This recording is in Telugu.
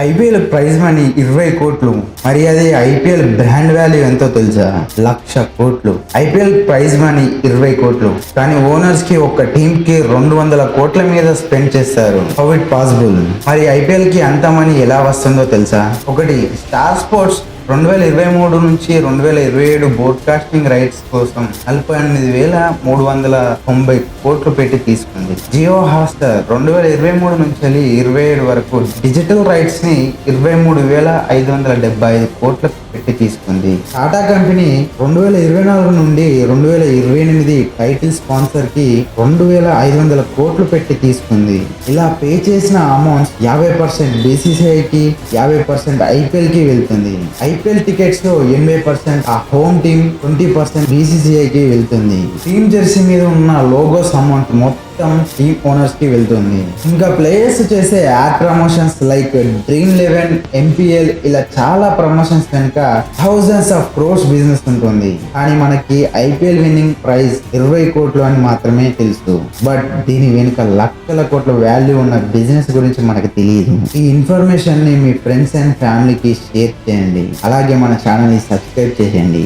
ఐపీఎల్ ప్రైజ్ మనీ ఇరవై కోట్లు. మరి అది ఐపీఎల్ బ్రాండ్ వాల్యూ ఎంతో తెలుసా? లక్ష కోట్లు. ఐపీఎల్ ప్రైజ్ మనీ ఇరవై కోట్లు. కానీ ఓనర్స్కి ఒక టీమ్కి రెండు వందల కోట్ల మీద స్పెండ్ చేస్తారు. How it possible? మరి ఐపీఎల్కి అంత మనీ ఎలా వస్తుందో తెలుసా? ఒకటి స్టార్ స్పోర్ట్స్ రెండు వేల ఇరవై మూడు నుంచి రెండు వేల ఇరవై ఏడు బ్రోడ్కాస్టింగ్ రైట్స్ కోసం నలభై ఎనిమిది వేల మూడు వందల తొంభై కోట్లు పెట్టి తీసుకుంది. జియో హాస్టర్ రెండు వేల ఇరవై మూడు నుంచి వెళ్ళి ఇరవై ఏడు వరకు డిజిటల్ రైట్స్ని ఇరవై మూడు వేల ఐదు వందల డెబ్బై ఐదు కోట్లకు పెట్టి తీసుకుంది. టాటా కంపెనీ రెండు వేల ఇరవై నాలుగు నుండి రెండు వేల ఇరవై ఎనిమిది టైటిల్ స్పాన్సర్కి రెండు వేల ఐదు వందల కోట్లు పెట్టి తీసుకుంది. ఇలా పే చేసిన అమౌంట్ యాభై పర్సెంట్ బీసీసీఐకి యాభై పర్సెంట్ ఐపీఎల్కి వెళ్తుంది. ఐపీఎల్ టికెట్స్లో ఎనభై పర్సెంట్ ఆ హోమ్ టీమ్ ట్వంటీ పర్సెంట్ బీసీసీఐకి వెళ్తుంది. టీమ్ జెర్సీ మీద ఉన్న లోగోస్ అమౌంట్ మొత్తం టీమ్ ఓనర్స్కి వెళ్తుంది. ఇంకా ప్లేయర్స్ చేసే ad promotions like dream eleven MPL ఇలా చాలా ప్రమోషన్స్ కనుక థౌజండ్స్ ఆఫ్ క్రోర్స్ బిజినెస్ ఉంటుంది. కానీ మనకి ఐపీఎల్ విన్నింగ్ ప్రైజ్ ఇరవై కోట్లు అని మాత్రమే తెలుసు. బట్ దీని వెనుక లక్షల కోట్ల వాల్యూ ఉన్న బిజినెస్ గురించి మనకు తెలియదు. ఈ ఇన్ఫర్మేషన్ని మీ ఫ్రెండ్స్ అండ్ ఫ్యామిలీకి షేర్ చేయండి. అలాగే మన ఛానల్ని సబ్స్క్రైబ్ చేయండి